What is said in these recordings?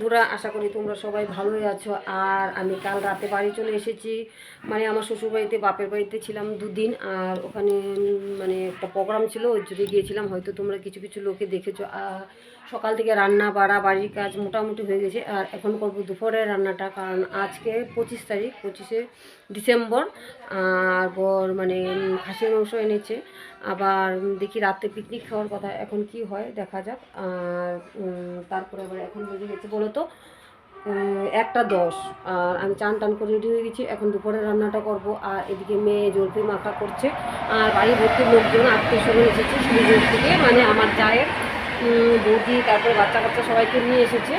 বন্ধুরা, আশা করি তোমরা সবাই ভালোই আছো। আর আমি কাল রাতে বাড়ি চলে এসেছি। মানে আমার শ্বশুরবাড়িতে, বাপের বাড়িতে ছিলাম দুদিন। আর ওখানে মানে একটা প্রোগ্রাম ছিল, ওই জন্য গিয়েছিলাম। হয়তো তোমরা কিছু কিছু লোকে দেখেছ। আর সকাল থেকে রান্না বাড়া বাড়ির কাজ মোটামুটি হয়ে গেছে। আর এখন করব দুপুরের রান্নাটা কারণ আজকে পঁচিশ তারিখ পঁচিশে ডিসেম্বর। আর বর মানে খাসির মাংস এনেছে। আবার দেখি রাতে পিকনিক খাওয়ার কথা এখন কি হয় দেখা যাক। আর তারপরে আবার এখন বেজে গেছে বলো তো একটা দশ। আর আমি চান টান করে রেডি হয়ে গেছি এখন দুপুরের রান্নাটা করব। আর এদিকে মেয়ে জলপি মাখা করছে। আর বাড়ি ভর্তি লোকজন আত্মীয় স্বজন এসেছে শিলিগুড়ি থেকে মানে আমার উম, বৌদি, তারপরে বাচ্চা কাচ্চা সবাইকে নিয়ে এসেছে।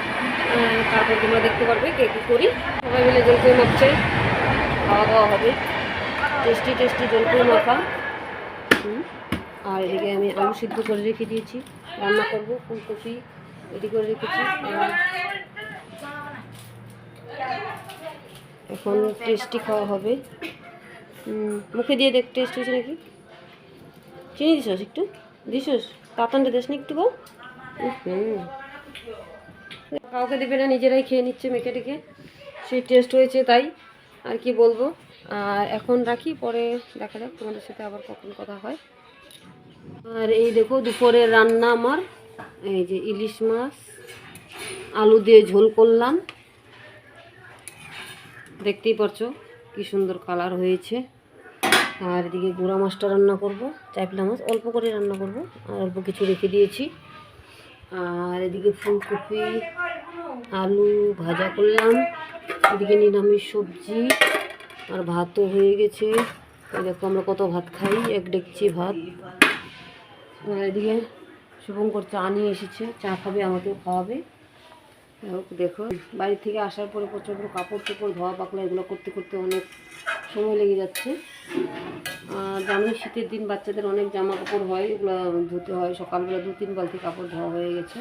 তারপর তোমরা দেখতে পারবে কে কী করি। সবাই মিলে জলপি মাখছে খাওয়া দাওয়া হবে। টেস্টি টেস্টি জলপি মাখা আর এদিকে আমি আলু সিদ্ধ করে রেখে দিয়েছি। রান্না করব, ফুলকপি রেডি করে রেখেছি। এখন টেস্টি খাওয়া হবে। মুখে দিয়ে দেখ, টেস্ট হয়েছে নাকি? চিনি দিছস একটু? দিছস? তাতানটা দেশ না একটু হুম কাউকে দেবে না, নিজেরাই খেয়ে নিচ্ছে মেখে টেকে সেই টেস্ট হয়েছে তাই, আর কি বলব। আর এখন রাখি, পরে দেখা যাক তোমাদের সাথে আবার কখন কথা হয়। আর এই দেখো, দুপুরের রান্না আমার। এই যে ইলিশ মাছ, আলু দিয়ে ঝোল করলাম। দেখতেই পারছ কি সুন্দর কালার হয়েছে। আর এদিকে গুঁড়া মাছটা রান্না করব, চাইপলা মাছ, অল্প করে রান্না করব, আর অল্প কিছু রেখে দিয়েছি। আর এদিকে ফুলকপি, আলু ভাজা করলাম, এদিকে নিরামিষ সবজি, আর ভাতও হয়ে গেছে। দেখো আমরা কত ভাত খাই, এক ডেকচি ভাত। আর এদিকে শুভঙ্কর চা নিয়ে এসেছে, চা খাবে, আমাকেও খাওয়াবে। হোক, দেখো। বাড়ি থেকে আসার পরে প্রচণ্ড কাপড় চোপড়, ধোয়া পাকলা এগুলো করতে করতে অনেক সময় লেগে যাচ্ছে। আর জানোই শীতের দিন, বাচ্চাদের অনেক জামা কাপড় হয়, এগুলো ধুতে হয়। সকালবেলা দু, তিন বালতি কাপড় ধোয়া হয়ে গেছে।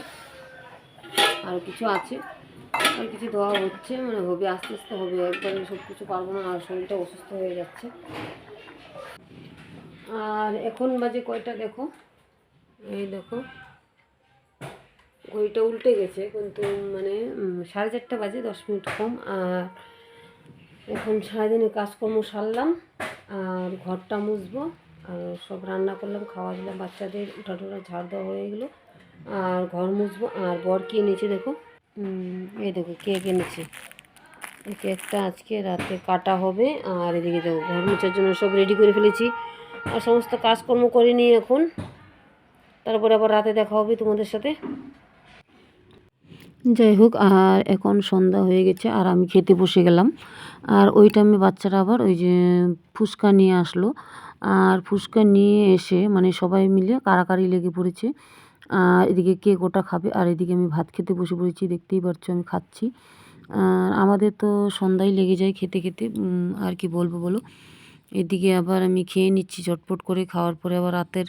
আর কিছু আছে। আর কিছু ধোয়া হচ্ছে মানে হবে, আস্তে আস্তে হবে। একবারে সব কিছু পারব না, আর শরীরটা অসুস্থ হয়ে যাচ্ছে। আর এখন বাজে কয়টা, দেখো? এই দেখো। ঘড়িটা উল্টে গেছে, কিন্তু মানে সাড়ে চারটা বাজে, দশ মিনিট কম। আর এখন সারাদিনে কাজকর্ম সারলাম, আর ঘরটা মুছবো, আর সব রান্না করলাম, খাওয়া দিলাম বাচ্চাদের উঠা টোটা ঝাড় দেওয়া হয়ে গেলো। আর ঘর মুছবো, আর বর কে এনেছে দেখো? এই দেখো, কেক এনেছে। কেকটা আজকে রাতে কাটা হবে, আর এদিকে দেখো, ঘর মোছার জন্য সব রেডি করে ফেলেছি। আর সমস্ত কাজকর্ম করে নিই এখন। তারপরে আবার রাতে দেখা হবে তোমাদের সাথে। যাই হোক আর এখন সন্ধ্যা হয়ে গেছে, আর আমি খেতে বসে গেলাম। আর ওই টাইমে বাচ্চারা আবার ওই যে ফুচকা নিয়ে আসলো। আর ফুচকা নিয়ে এসে মানে সবাই মিলে কাড়াকাড়ি লেগে পড়েছে। আর এদিকে কে গোটা খাবে, আর এদিকে আমি ভাত খেতে বসে পড়েছি, দেখতেই পাচ্ছ আমি খাচ্ছি। আর আমাদের তো সন্ধ্যায় লেগে যায় খেতে খেতে আর কি বলব বলো? এদিকে আবার আমি খেয়ে নিচ্ছি চটপট করে। খাওয়ার পরে আবার রাতের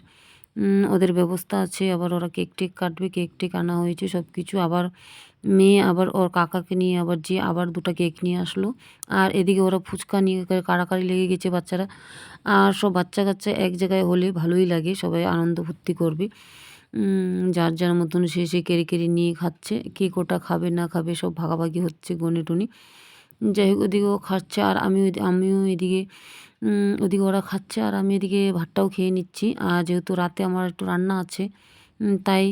ওদের ব্যবস্থা আছে। আবার ওরা কেক টেক কাটবে, কেক টেক আনা হয়েছে সব কিছু আবার মেয়ে, আবার ওর কাকাকে নিয়ে, আবার যে, আবার দুটো কেক নিয়ে আসলো। আর এদিকে ওরা ফুচকা নিয়ে কাড়াকাড়ি লেগে গেছে বাচ্চারা। আর সব বাচ্চা কাচ্চা এক জায়গায় হলে ভালোই লাগে, সবাই আনন্দ ফুর্তি করবে। যার যার মতন সে সে কেড়ে কেড়ে নিয়ে খাচ্ছে। কে কোটা খাবে, না খাবে, সব ভাগাভাগি হচ্ছে গনে টনি। যাই হোক, ওদিকেও খাচ্ছে। আর আমি আমিও এদিকে ওদিকে ওরা খাচ্ছে আর আমি এদিকে ভাতটাও খেয়ে নিচ্ছি। আর যেহেতু রাতে আমার একটু রান্না আছে তাই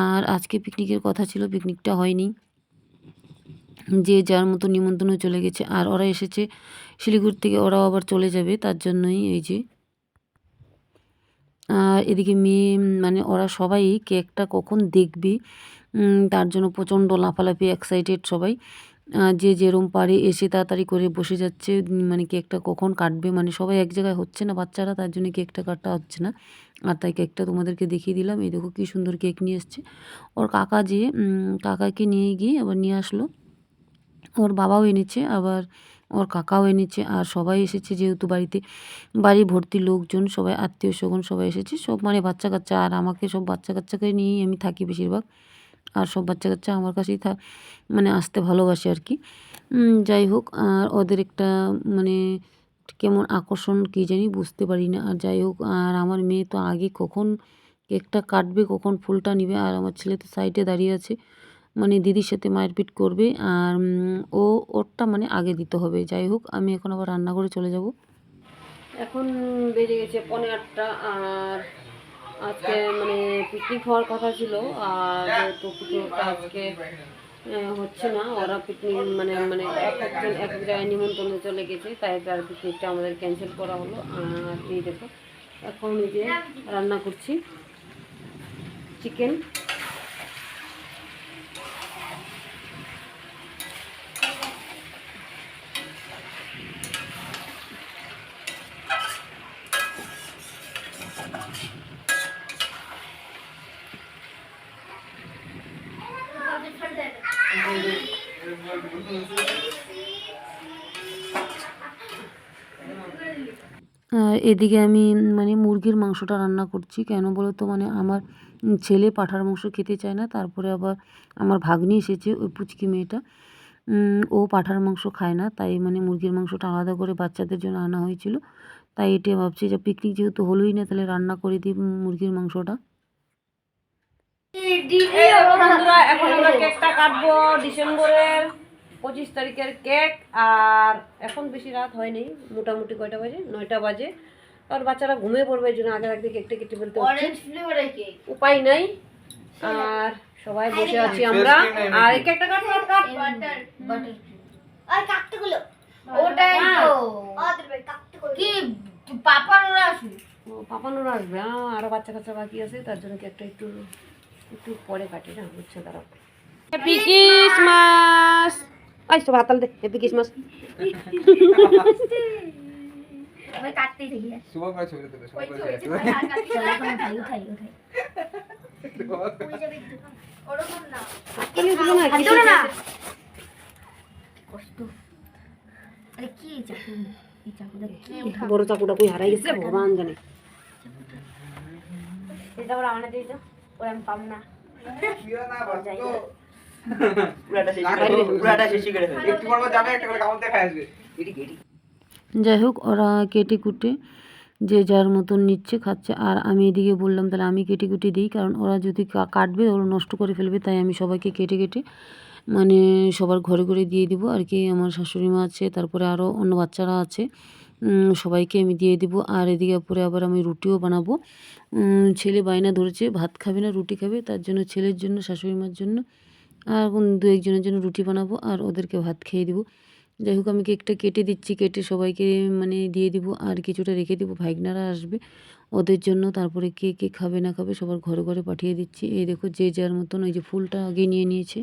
আর আজকে পিকনিকের কথা ছিল পিকনিকটা হয়নি। যে যার মতো নিমন্ত্রণে চলে গেছে। আর ওরা এসেছে শিলিগুড়ি থেকে, ওরাও আবার চলে যাবে, তার জন্যই এই যে। আর এদিকে মেয়ে মানে ওরা সবাই কেকটা কখন দেখবে তার জন্য প্রচণ্ড লাফালাফি এক্সাইটেড সবাই। যে যেরম পারে এসে তাড়াতাড়ি করে বসে যাচ্ছে মানে কেকটা কখন কাটবে মানে সবাই এক জায়গায় হচ্ছে না বাচ্চারা, তার জন্য কেকটা কাটা হচ্ছে না। আর তাই কেকটা তোমাদেরকে দেখিয়ে দিলাম, এই দেখো কী সুন্দর কেক নিয়ে এসছে। ওর কাকা যে কাকাকে নিয়ে গিয়ে আবার নিয়ে আসলো। ওর বাবাও এনেছে, আবার ওর কাকাও এনেছে, আর সবাই এসেছে যেহেতু বাড়িতে। বাড়ি ভর্তি লোকজন, সবাই আত্মীয় স্বজন সবাই এসেছে, সব মানে বাচ্চা কাচ্চা, আর আমাকে সব বাচ্চা কাচ্চাকে নিয়েই আমি থাকি বেশিরভাগ। আর সব বাচ্চা কাচ্চা আমার কাছেই থা মানে আসতে ভালোবাসে আর কি। যাই হোক, আর ওদের একটা মানে কেমন আকর্ষণ কী জানি বুঝতে পারি না। আর যাই হোক, আর আমার মেয়ে তো আগে কখন কেকটা কাটবে, কখন ফুলটা নিবে, আর আমার ছেলে তো সাইডে দাঁড়িয়ে আছে। মানে দিদির সাথে মারপিট করবে, আর ও, ওরটা মানে আগে দিতে হবে। যাই হোক, আমি এখন আবার রান্নাঘরে চলে যাব। এখন বেজে গেছে পনেরো আটটা আর আজকে মানে পিকনিক হওয়ার কথা ছিল, আর তো পিকনিকটা আজকে হচ্ছে না, ওরা পিকনিক মানে মানে এক একজন, এক এক জায়গায় নিমন্ত্রণে চলে গেছে, তাই তার পিকনিকটা আমাদের ক্যান্সেল করা হলো। আর এই দেখো, এখন এই যে রান্না করছি। চিকেন এদিকে আমি মানে মুরগির মাংসটা রান্না করছি। কেন বলো তো মানে আমার ছেলে পাঁঠার মাংস খেতে চায় না, তারপরে আবার আমার ভাগ্নি এসেছে, ওই পুচকি মেয়েটা। ও পাঁঠার মাংস খায় না, তাই মানে মুরগির মাংসটা আলাদা করে বাচ্চাদের জন্য আনা হয়েছিল। তাই এটা ভাবছি যে পিকনিক যেহেতু হলোই না, তাহলে রান্না করে দিই মুরগির মাংসটা। বন্ধুরা এখন আমরা কেকটা কাটবো ডিসেম্বরের পঁচিশ তারিখের কেক আর এখন বেশি রাত হয়নি মোটামুটি কয়টা বাজে? নয়টা বাজে। আর বাচ্চারা ঘুমিয়ে পড়বে এই জন্য আগে রাখতে কেকটা কেটে ফেলতে হচ্ছে। অরেঞ্জ ফ্লেভারের কেক উপায় নাই আর সবাই বসে আছি আমরা। আর এই কেকটা কাট কাট কাট। বাটার বাটার আর কাটতে গুলো। ওটাই তো। আদের ভাই কাটতে গুলো। কি পাপা নোরা আসবে? আরও বাচ্চা কাচ্চা বাকি আছে তার জন্য কেকটা একটু একটু পরে কাটি না বুঝছে তারা? হ্যাপি ক্রিসমাস আই সব হাতাল দে হ্যাপি ক্রিসমাস ভাই কাটতেই থাকি শুভম করে ছবি তুলে শুভম করে উঠাই উঠাই উঠাই ওরকম না। কিনে দিল না হাত না। কষ্ট। আরে কি চাকু? এই চাকুটা কি? বড় চাকুটা কই হারাই গেছে ভগবান জানে। এটা ওরা আনা ওরা আমি পাবো না। যাই হোক। ওরা কেটে কুটে যে যার মতন নিচ্ছে খাচ্ছে। আর আমি এদিকে বললাম তাহলে আমি কেটে কুটে দিই কারণ ওরা যদি কা- কাটবে ওরা নষ্ট করে ফেলবে তাই আমি সবাইকে কেটে কেটে মানে সবার ঘরে ঘরে দিয়ে দিব। আর কি আমার শাশুড়ি মা আছে তারপরে আরও অন্য বাচ্চারা আছে। সবাইকে আমি দিয়ে দিব। আর এদিকে পরে আবার আমি রুটিও বানাবো। ছেলে বায়না ধরেছে, ভাত খাবে না, রুটি খাবে, তার জন্য ছেলের জন্য, শাশুড়ি মার জন্য আর দু একজনের জন্য রুটি বানাবো আর ওদেরকে ভাত খেয়ে দিব। যাই হোক, আমি কেকটা কেটে দিচ্ছি, কেটে সবাইকে মানে দিয়ে দিব আর কিছুটা রেখে দিব, ভাইগনারা আসবে। ওদের জন্য তারপরে কে কে খাবে, না খাবে সবার ঘরে ঘরে পাঠিয়ে দিচ্ছি। এই দেখো, যে যার মতন ওই যে ফুলটা আগে নিয়ে নিয়েছে।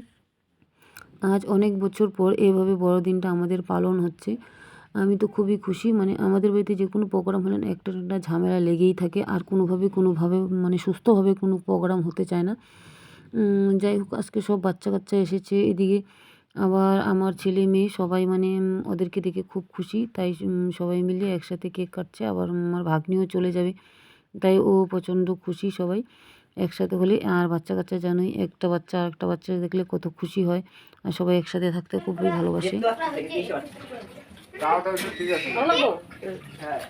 আজ অনেক বছর পর এভাবে বড়দিনটা আমাদের পালন হচ্ছে। আমি তো খুবই খুশি মানে আমাদের বাড়িতে যে কোনো প্রোগ্রাম হলে একটা একটা ঝামেলা লেগেই থাকে, আর কোনোভাবে কোনোভাবে মানে সুস্থভাবে কোনো প্রোগ্রাম হতে চায় না। যাই হোক, আজকে সব বাচ্চা কাচ্চা এসেছে এদিকে। আবার আমার ছেলে মেয়ে সবাই মানে ওদেরকে দেখে খুব খুশি, তাই সবাই মিলে একসাথে কেক কাটছে, আবার আমার ভাগ্নিও চলে যাবে, তাই ও প্রচণ্ড খুশি সবাই একসাথে হলে, আর বাচ্চা কাচ্চা জানোই, একটা বাচ্চা আর একটা বাচ্চা দেখলে কত খুশি হয়, আর সবাই একসাথে থাকতে খুবই ভালোবাসে। ঠিক আছে হ্যাঁ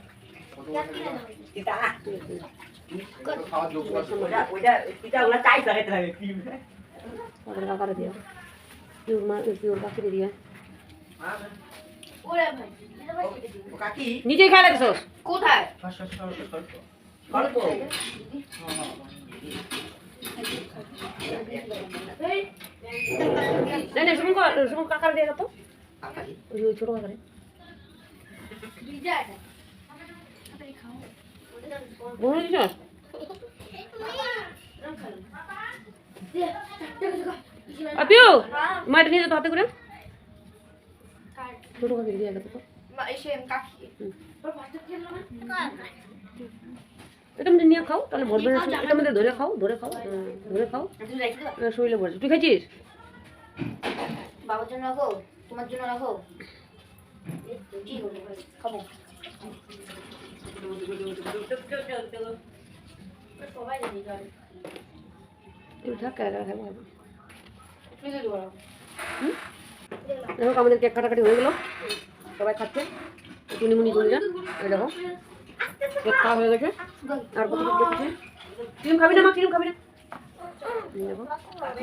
নিজেই খেয়ে লাগছস কোথায় শুনুন কাকারে দিয়া তো ছোট কাকারে ভিজা এটা বলে দিছস আপিও নিয়ে যেতে হাতে করে। ছোট দিয়া তো। এটা মধ্যে নিয়ে খাও তাহলে ভরবে না এটা মধ্যে ধরে খাও ধরে খাও ধরে দাও আহ, শরীরে ভরছে তুই খাইছিস? বাবার জন্য রাখো তোমার জন্য রাখো। খাব। সবাই জানি দেখো আমাদের কেক কাটাকাটি হয়ে গেল সবাই খাচ্ছে টুনিমুনি চলে যান এই দেখো কেক খাওয়া হয়ে গেছে আর কত ক্রিম খাবি। না মা ক্রিম খাবি না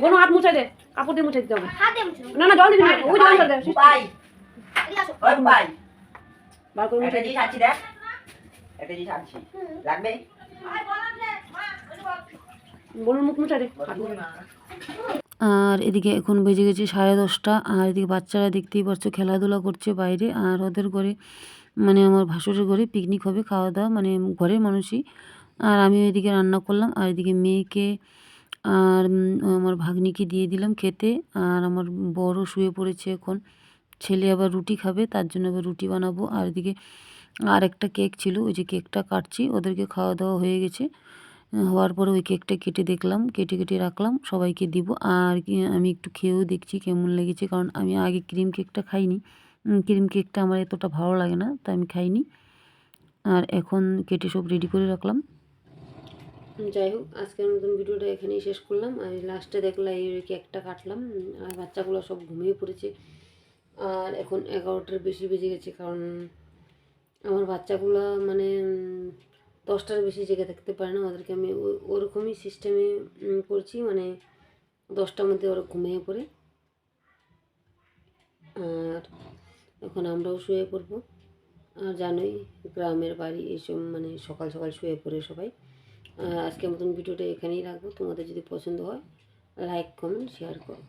বোনো হাত মুছাই দে কাপড় দিয়ে মুছাই দিতে হবে না না জল দিবি না ওই জল দে বার করে জিনিস আনছি দেখ। জিনিস আনছি। লাগবে? মুখ আর এদিকে এখন বেজে গেছে সাড়ে দশটা আর এদিকে বাচ্চারা দেখতেই পাচ্ছ খেলাধুলা করছে বাইরে আর ওদের ঘরে মানে আমার ভাসুরের ঘরে পিকনিক হবে খাওয়া দাওয়া মানে ঘরের মানুষই। আর আমি এদিকে রান্না করলাম আর এদিকে মেয়েকে আর আমার ভাগ্নিকে দিয়ে দিলাম খেতে আর আমার বড় শুয়ে পড়েছে এখন। ছেলে আবার রুটি খাবে, তার জন্য আবার রুটি বানাবো। আর এদিকে আর একটা কেক ছিল, ওই যে কেকটা কাটছি, ওদেরকে খাওয়া দাওয়া হয়ে গেছে। হওয়ার পরে ওই কেকটা কেটে দেখলাম, কেটে কেটে রাখলাম, সবাইকে দিব। আর আমি একটু খেয়েও দেখছি কেমন লেগেছে, কারণ আমি আগে ক্রিম কেকটা খাইনি। ক্রিম কেকটা আমার এতটা ভালো লাগে না, তাই আমি খাইনি। আর এখন কেটে সব রেডি করে রাখলাম। যাই হোক, আজকের মতন ভিডিওটা এখানেই শেষ করলাম। আর লাস্টে দেখলাম এই কেকটা কাটলাম। আর বাচ্চাগুলো সব ঘুমিয়ে পড়েছে। আর এখন এগারোটার বেশি বেজে গেছে কারণ আমার বাচ্চাগুলো মানে দশটার বেশি জেগে থাকতে পারে না। ওদেরকে আমি ওরকমই সিস্টেমে করছি মানে দশটার মধ্যে ওরা ঘুমিয়ে পড়ে। আর এখন আমরাও শুয়ে পড়ব। আর জানোই গ্রামের বাড়ি এইসব মানে সকাল সকাল শুয়ে পড়ে সবাই। আজকের মতন ভিডিওটা এখানেই রাখব। তোমাদের যদি পছন্দ হয় লাইক কমেন্ট শেয়ার করো।